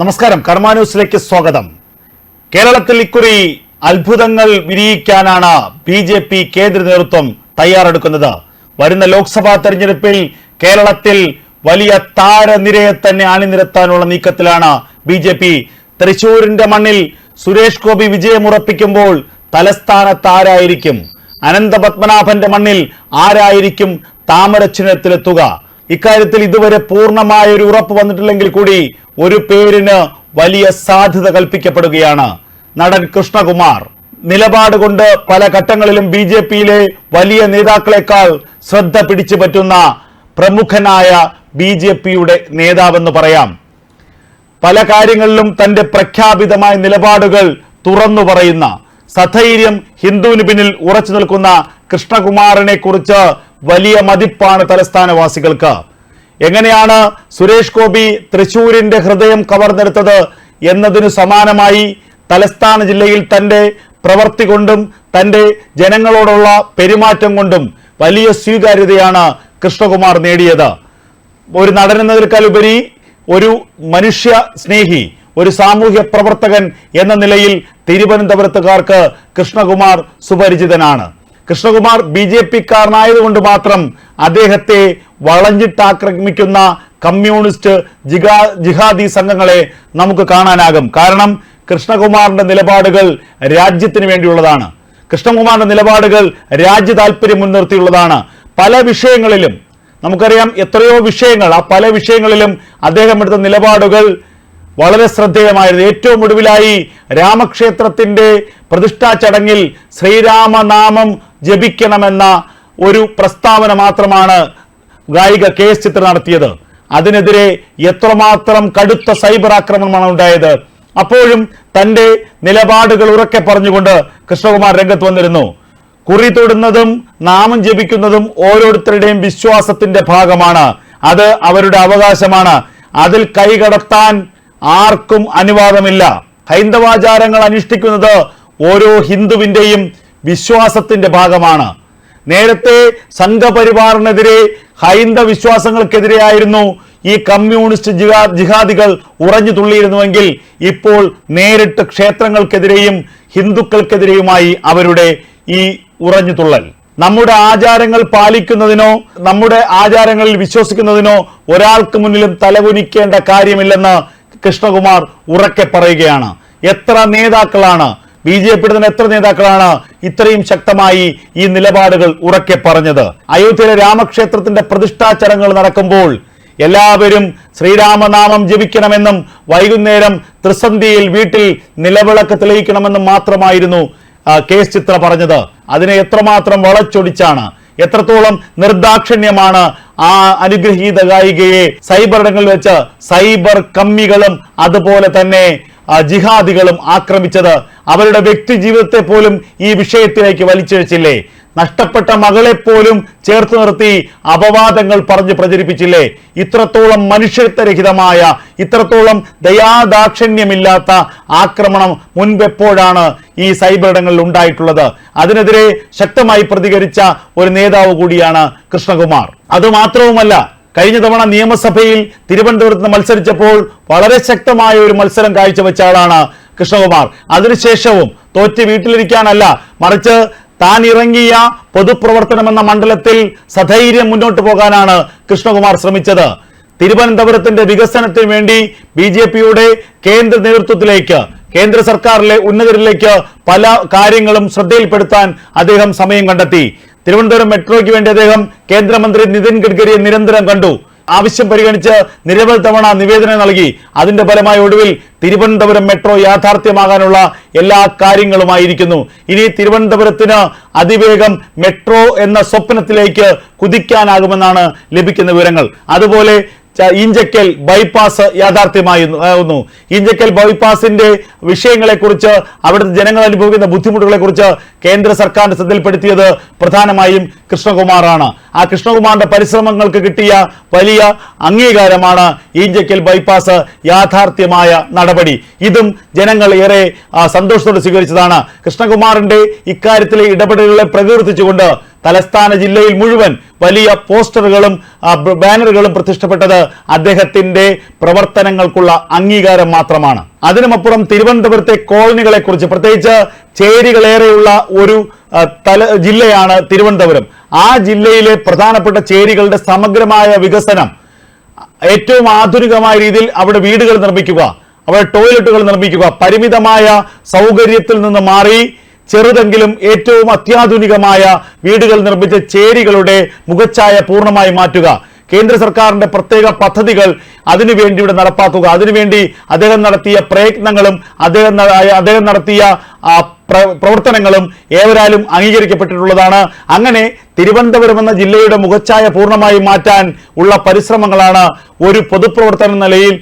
നമസ്കാരം. കർമ്മ ന്യൂസിലേക്ക് സ്വാഗതം. കേരളത്തിൽ ഇക്കുറി അത്ഭുതങ്ങൾ വിരിയിക്കാനാണ് ബി ജെ പി കേന്ദ്ര നേതൃത്വം തയ്യാറെടുക്കുന്നത്. വരുന്ന ലോക്സഭാ തെരഞ്ഞെടുപ്പിൽ കേരളത്തിൽ വലിയ താരനിരയെ തന്നെ അണിനിരത്താനുള്ള നീക്കത്തിലാണ് ബി ജെ പി. തൃശൂരിന്റെ മണ്ണിൽ സുരേഷ് ഗോപി വിജയമുറപ്പിക്കുമ്പോൾ തലസ്ഥാനത്ത് ആരായിരിക്കും? അനന്തപത്മനാഭന്റെ മണ്ണിൽ ആരായിരിക്കും താമരച്ചിഹ്നത്തിലെത്തുക ഇക്കാര്യത്തിൽ ഇതുവരെ പൂർണമായ ഒരു ഉറപ്പ് വന്നിട്ടില്ലെങ്കിൽ കൂടി ഒരു പേരിന് വലിയ സാധ്യത കൽപ്പിക്കപ്പെടുകയാണ്. നടൻ കൃഷ്ണകുമാർ. നിലപാട് കൊണ്ട് പല ഘട്ടങ്ങളിലും ബി ജെ പിയിലെ വലിയ നേതാക്കളെക്കാൾ ശ്രദ്ധ പിടിച്ചു പറ്റുന്ന പ്രമുഖനായ ബി ജെ പിയുടെ നേതാവെന്ന് പറയാം. പല കാര്യങ്ങളിലും തന്റെ പ്രഖ്യാപിതമായ നിലപാടുകൾ തുറന്നു പറയുന്ന സധൈര്യം ഹിന്ദുവിന് പിന്നിൽ ഉറച്ചു നിൽക്കുന്ന കൃഷ്ണകുമാറിനെ കുറിച്ച് വലിയ മതിപ്പാണ് തലസ്ഥാനവാസികൾക്ക്. എങ്ങനെയാണ് സുരേഷ് ഗോപി തൃശൂരിന്റെ ഹൃദയം കവർന്നെടുത്തത് എന്നതിനു സമാനമായി തലസ്ഥാന ജില്ലയിൽ തന്റെ പ്രവൃത്തി കൊണ്ടും തന്റെ ജനങ്ങളോടുള്ള പെരുമാറ്റം കൊണ്ടും വലിയ സ്വീകാര്യതയാണ് കൃഷ്ണകുമാർ നേടിയത്. ഒരു നടൻ എന്നതിൽക്കാലുപരി ഒരു മനുഷ്യ സ്നേഹി ഒരു സാമൂഹ്യ പ്രവർത്തകൻ എന്ന നിലയിൽ തിരുവനന്തപുരത്തുകാർക്ക് കൃഷ്ണകുമാർ സുപരിചിതനാണ്. കൃഷ്ണകുമാർ ബി ജെ പിക്കാരനായതുകൊണ്ട് മാത്രം അദ്ദേഹത്തെ വളഞ്ഞിട്ടാക്രമിക്കുന്ന കമ്മ്യൂണിസ്റ്റ് ജിഹാ ജിഹാദി സംഘങ്ങളെ നമുക്ക് കാണാനാകും. കാരണം കൃഷ്ണകുമാറിന്റെ നിലപാടുകൾ രാജ്യത്തിന് വേണ്ടിയുള്ളതാണ്. കൃഷ്ണകുമാറിന്റെ നിലപാടുകൾ രാജ്യ താല്പര്യം മുൻനിർത്തിയുള്ളതാണ്. പല വിഷയങ്ങളിലും നമുക്കറിയാം എത്രയോ വിഷയങ്ങൾ ആ പല വിഷയങ്ങളിലും അദ്ദേഹം എടുത്ത നിലപാടുകൾ വളരെ ശ്രദ്ധേയമായിരുന്നു. ഏറ്റവും ഒടുവിലായി രാമക്ഷേത്രത്തിന്റെ പ്രതിഷ്ഠാ ചടങ്ങിൽ ശ്രീരാമനാമം ജപിക്കണമെന്ന ഒരു പ്രസ്താവന മാത്രമാണ് ഗായിക കെ എസ് ചിത്ര നടത്തിയത്. അതിനെതിരെ എത്രമാത്രം കടുത്ത സൈബർ ആക്രമണമാണ് ഉണ്ടായത്. അപ്പോഴും തന്റെ നിലപാടുകൾ ഉറക്കെ പറഞ്ഞുകൊണ്ട് കൃഷ്ണകുമാർ രംഗത്ത് വന്നിരുന്നു. കുറി തൊടുന്നതും നാമം ജപിക്കുന്നതും ഓരോരുത്തരുടെയും വിശ്വാസത്തിന്റെ ഭാഗമാണ്. അത് അവരുടെ അവകാശമാണ്. അതിൽ കൈകടത്താൻ ആർക്കും അനുവാദമില്ല. ഹൈന്ദവാചാരങ്ങൾ അനുഷ്ഠിക്കുന്നത് ഓരോ ഹിന്ദുവിന്റെയും വിശ്വാസത്തിന്റെ ഭാഗമാണ്. നേരത്തെ സംഘപരിവാറിനെതിരെ ഹൈന്ദവ വിശ്വാസങ്ങൾക്കെതിരെയായിരുന്നു ഈ കമ്മ്യൂണിസ്റ്റ് ജിഹാ ജിഹാദികൾ ഉറഞ്ഞു തുള്ളിയിരുന്നുവെങ്കിൽ ഇപ്പോൾ നേരിട്ട് ക്ഷേത്രങ്ങൾക്കെതിരെയും ഹിന്ദുക്കൾക്കെതിരെയുമായി അവരുടെ ഈ ഉറഞ്ഞു തുള്ളൽ. നമ്മുടെ ആചാരങ്ങൾ പാലിക്കുന്നതിനോ നമ്മുടെ ആചാരങ്ങളിൽ വിശ്വസിക്കുന്നതിനോ ഒരാൾക്ക് മുന്നിലും തലകുനിക്കേണ്ട കാര്യമില്ലെന്ന് കൃഷ്ണകുമാർ ഉറക്കെ പറയുകയാണ്. എത്ര നേതാക്കളാണ് ബി ജെ പിയുടെ തന്നെ എത്ര നേതാക്കളാണ് ഇത്രയും ശക്തമായി ഈ നിലപാടുകൾ ഉറക്കെ പറഞ്ഞത്? അയോധ്യയിലെ രാമക്ഷേത്രത്തിന്റെ പ്രതിഷ്ഠാ ചടങ്ങുകൾ നടക്കുമ്പോൾ എല്ലാവരും ശ്രീരാമനാമം ജപിക്കണമെന്നും വൈകുന്നേരം ത്രിസന്ധിയിൽ വീട്ടിൽ നിലവിളക്ക് തെളിയിക്കണമെന്നും മാത്രമായിരുന്നു കെ ചിത്ര പറഞ്ഞത്. അതിനെ എത്രമാത്രം വളച്ചൊടിച്ചാണ് എത്രത്തോളം നിർദാക്ഷിണ്യമാണ് ആ അനുഗ്രഹീത ഗായികയെ സൈബർ ഇടങ്ങളിൽ വെച്ച് സൈബർ കമ്മികളും അതുപോലെ തന്നെ ജിഹാദികളും ആക്രമിച്ചത് അവരുടെ വ്യക്തി ജീവിതത്തെ പോലും ഈ വിഷയത്തിലേക്ക് വലിച്ചിഴച്ചില്ലേ? നഷ്ടപ്പെട്ട മകളെ പോലും ചേർത്ത് നിർത്തി അപവാദങ്ങൾ പറഞ്ഞ് പ്രചരിപ്പിച്ചില്ലേ? ഇത്രത്തോളം മനുഷ്യത്വരഹിതമായ ഇത്രത്തോളം ദയാദാക്ഷിണ്യമില്ലാത്ത ആക്രമണം മുൻപെപ്പോഴാണ് ഈ സൈബർ ഇടങ്ങളിൽ ഉണ്ടായിട്ടുള്ളത്. അതിനെതിരെ ശക്തമായി പ്രതികരിച്ച ഒരു നേതാവ് കൂടിയാണ് കൃഷ്ണകുമാർ. അതുമാത്രവുമല്ല കഴിഞ്ഞ തവണ നിയമസഭയിൽ തിരുവനന്തപുരത്ത് മത്സരിച്ചപ്പോൾ വളരെ ശക്തമായ ഒരു മത്സരം കാഴ്ചവെച്ച ആളാണ് കൃഷ്ണകുമാർ. അതിനുശേഷവും തോറ്റ് വീട്ടിലിരിക്കാനല്ല മറിച്ച് താൻ ഇറങ്ങിയ പൊതുപ്രവർത്തനം എന്ന മണ്ഡലത്തിൽ സധൈര്യം മുന്നോട്ട് പോകാനാണ് കൃഷ്ണകുമാർ ശ്രമിച്ചത്. തിരുവനന്തപുരത്തിന്റെ വികസനത്തിന് വേണ്ടി ബി ജെ പിയുടെ കേന്ദ്ര നേതൃത്വത്തിലേക്ക് കേന്ദ്ര സർക്കാരിലെ ഉന്നതരിലേക്ക് പല കാര്യങ്ങളും ശ്രദ്ധയിൽപ്പെടുത്താൻ അദ്ദേഹം സമയം കണ്ടെത്തി. തിരുവനന്തപുരം മെട്രോയ്ക്ക് വേണ്ടി അദ്ദേഹം കേന്ദ്രമന്ത്രി നിതിൻ ഗഡ്കരിയെ നിരന്തരം കണ്ടു. ആവശ്യം പരിഗണിച്ച് നിരവധി തവണ നിവേദനം നൽകി. അതിന്റെ ഫലമായി ഒടുവിൽ തിരുവനന്തപുരം മെട്രോ യാഥാർത്ഥ്യമാകാനുള്ള എല്ലാ കാര്യങ്ങളുമായിരിക്കുന്നു. ഇനി തിരുവനന്തപുരത്തിന് അതിവേഗം മെട്രോ എന്ന സ്വപ്നത്തിലേക്ക് കുതിക്കാനാകുമെന്നാണ് ലഭിക്കുന്ന വിവരങ്ങൾ. അതുപോലെ ഈഞ്ചക്കൽ ബൈപ്പാസ് യാഥാർത്ഥ്യമായിരുന്നു ആവുന്നു. ഇഞ്ചക്കൽ ബൈപ്പാസിന്റെ വിഷയങ്ങളെക്കുറിച്ച് അവിടുത്തെ ജനങ്ങൾ അനുഭവിക്കുന്ന ബുദ്ധിമുട്ടുകളെക്കുറിച്ച് കേന്ദ്ര സർക്കാരിന്റെ ശ്രദ്ധയിൽപ്പെടുത്തിയത് പ്രധാനമായും കൃഷ്ണകുമാറാണ്. ആ കൃഷ്ണകുമാറിന്റെ പരിശ്രമങ്ങൾക്ക് കിട്ടിയ വലിയ അംഗീകാരമാണ് ഇഞ്ചക്കൽ ബൈപ്പാസ് യാഥാർത്ഥ്യമായ നടപടി. ഇതും ജനങ്ങൾ ഏറെ സന്തോഷത്തോടെ സ്വീകരിച്ചതാണ്. കൃഷ്ണകുമാറിന്റെ ഇക്കാര്യത്തിലെ ഇടപെടലുകളെ പ്രകീർത്തിച്ചുകൊണ്ട് തലസ്ഥാന ജില്ലയിൽ മുഴുവൻ വലിയ പോസ്റ്ററുകളും ബാനറുകളും പ്രതിഷ്ഠപ്പെട്ടത് അദ്ദേഹത്തിന്റെ പ്രവർത്തനങ്ങൾക്കുള്ള അംഗീകാരം മാത്രമാണ്. അതിനുമപ്പുറം തിരുവനന്തപുരത്തെ കോളനികളെ കുറിച്ച് പ്രത്യേകിച്ച് ചേരികളേറെയുള്ള ഒരു തല ജില്ലയാണ് തിരുവനന്തപുരം. ആ ജില്ലയിലെ പ്രധാനപ്പെട്ട ചേരികളുടെ സമഗ്രമായ വികസനം ഏറ്റവും ആധുനികമായ രീതിയിൽ അവിടെ വീടുകൾ നിർമ്മിക്കുക അവിടെ ടോയ്ലറ്റുകൾ നിർമ്മിക്കുക പരിമിതമായ സൗകര്യത്തിൽ നിന്ന് മാറി ചെറുതെങ്കിലും ഏറ്റവും അത്യാധുനികമായ വീടുകൾ നിർമ്മിച്ച ചേരികളുടെ മുഖച്ഛായ പൂർണമായി മാറ്റുക. കേന്ദ്ര സർക്കാരിന്റെ പ്രത്യേക പദ്ധതികൾ അതിനുവേണ്ടി ഇവിടെ നടപ്പാക്കുക. അതിനുവേണ്ടി അദ്ദേഹം നടത്തിയ പ്രയത്നങ്ങളും അദ്ദേഹം അദ്ദേഹം നടത്തിയ പ്രവർത്തനങ്ങളും ഏവരാലും അംഗീകരിക്കപ്പെട്ടിട്ടുള്ളതാണ്. അങ്ങനെ തിരുവനന്തപുരം എന്ന ജില്ലയുടെ മുഖച്ഛായ പൂർണമായി മാറ്റാൻ ഉള്ള പരിശ്രമങ്ങളാണ് ഒരു പൊതുപ്രവർത്തന നിലയിൽ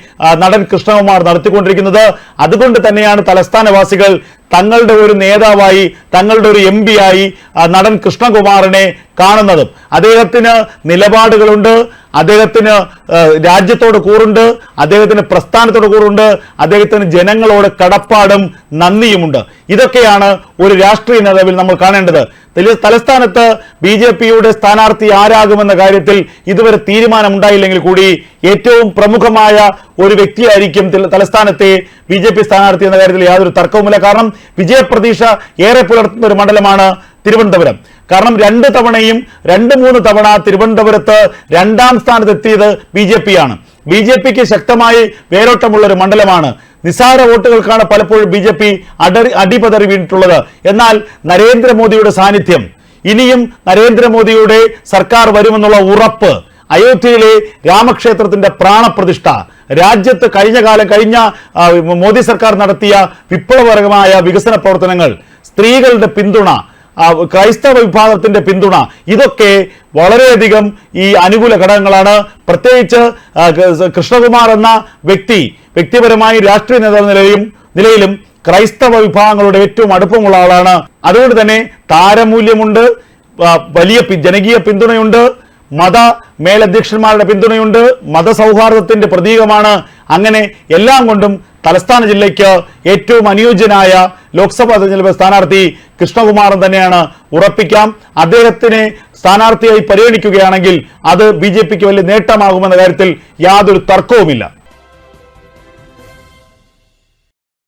നടൻ കൃഷ്ണകുമാർ നടത്തിക്കൊണ്ടിരിക്കുന്നത്. അതുകൊണ്ട് തന്നെയാണ് തലസ്ഥാനവാസികൾ തങ്ങളുടെ ഒരു നേതാവായി തങ്ങളുടെ ഒരു എം ആയി നടൻ കൃഷ്ണകുമാറിനെ കാണുന്നതും. അദ്ദേഹത്തിന് നിലപാടുകളുണ്ട് അദ്ദേഹത്തിന് രാജ്യത്തോട് കൂറുണ്ട് അദ്ദേഹത്തിന് പ്രസ്ഥാനത്തോട് കൂറുണ്ട് അദ്ദേഹത്തിന് ജനങ്ങളോട് കടപ്പാടും നന്ദിയുമുണ്ട്. ഇതൊക്കെയാണ് ഒരു രാഷ്ട്രീയ നേതാവിൽ നമ്മൾ കാണേണ്ടത്. തല- തലസ്ഥാനത്ത് ബി ജെ പിയുടെ സ്ഥാനാർത്ഥി ആരാകുമെന്ന കാര്യത്തിൽ ഇതുവരെ തീരുമാനമുണ്ടായില്ലെങ്കിൽ കൂടി ഏറ്റവും പ്രമുഖമായ ഒരു വ്യക്തിയായിരിക്കും തില- തലസ്ഥാനത്തെ ബി ജെ പി സ്ഥാനാർത്ഥി എന്ന കാര്യത്തിൽ യാതൊരു തർക്കവുമില്ല. കാരണം വിജയപ്രതീക്ഷ ഏറെ പുലർത്തുന്ന ഒരു മണ്ഡലമാണ് തിരുവനന്തപുരം. കാരണം രണ്ട് തവണയും രണ്ട് മൂന്ന് തവണ തിരുവനന്തപുരത്ത് രണ്ടാം സ്ഥാനത്ത് എത്തിയത് ബി ജെ പി ആണ്. ബി ജെ പിക്ക് ശക്തമായി വേരോട്ടമുള്ള ഒരു മണ്ഡലമാണ്. നിസാര വോട്ടുകൾക്കാണ് പലപ്പോഴും ബി ജെ പി അടറി അടിപതറി വീണിട്ടുള്ളത്. എന്നാൽ നരേന്ദ്രമോദിയുടെ സാന്നിധ്യം ഇനിയും നരേന്ദ്രമോദിയുടെ സർക്കാർ വരുമെന്നുള്ള ഉറപ്പ് അയോധ്യയിലെ രാമക്ഷേത്രത്തിന്റെ പ്രാണപ്രതിഷ്ഠ രാജ്യത്ത് കഴിഞ്ഞ കാലം കഴിഞ്ഞ മോദി സർക്കാർ നടത്തിയ വിപ്ലവകരമായ വികസന പ്രവർത്തനങ്ങൾ സ്ത്രീകളുടെ പിന്തുണ ക്രൈസ്തവ വിഭാഗത്തിന്റെ പിന്തുണ ഇതൊക്കെ വളരെയധികം ഈ അനുകൂല ഘടകങ്ങളാണ്. പ്രത്യേകിച്ച് കൃഷ്ണകുമാർ എന്ന വ്യക്തി വ്യക്തിപരമായി രാഷ്ട്രീയ നേതാവ് നിലയും നിലയിലും ക്രൈസ്തവ വിഭാഗങ്ങളുടെ ഏറ്റവും അടുപ്പമുള്ള ആളാണ്. അതുകൊണ്ട് തന്നെ താരമൂല്യമുണ്ട് വലിയ ജനകീയ പിന്തുണയുണ്ട്. മത മേലധ്യക്ഷന്മാരുടെ പിന്തുണയുണ്ട്. മതസൗഹാർദ്ദത്തിന്റെ പ്രതീകമാണ്. അങ്ങനെ എല്ലാം കൊണ്ടും തലസ്ഥാന ജില്ലയ്ക്ക് ഏറ്റവും അനുയോജ്യനായ ലോക്സഭാ തെരഞ്ഞെടുപ്പ് സ്ഥാനാർത്ഥി കൃഷ്ണകുമാറൻ തന്നെയാണ് ഉറപ്പിക്കാം. അദ്ദേഹത്തിനെ സ്ഥാനാർത്ഥിയായി പരിഗണിക്കുകയാണെങ്കിൽ അത് ബി വലിയ നേട്ടമാകുമെന്ന കാര്യത്തിൽ യാതൊരു തർക്കവുമില്ല.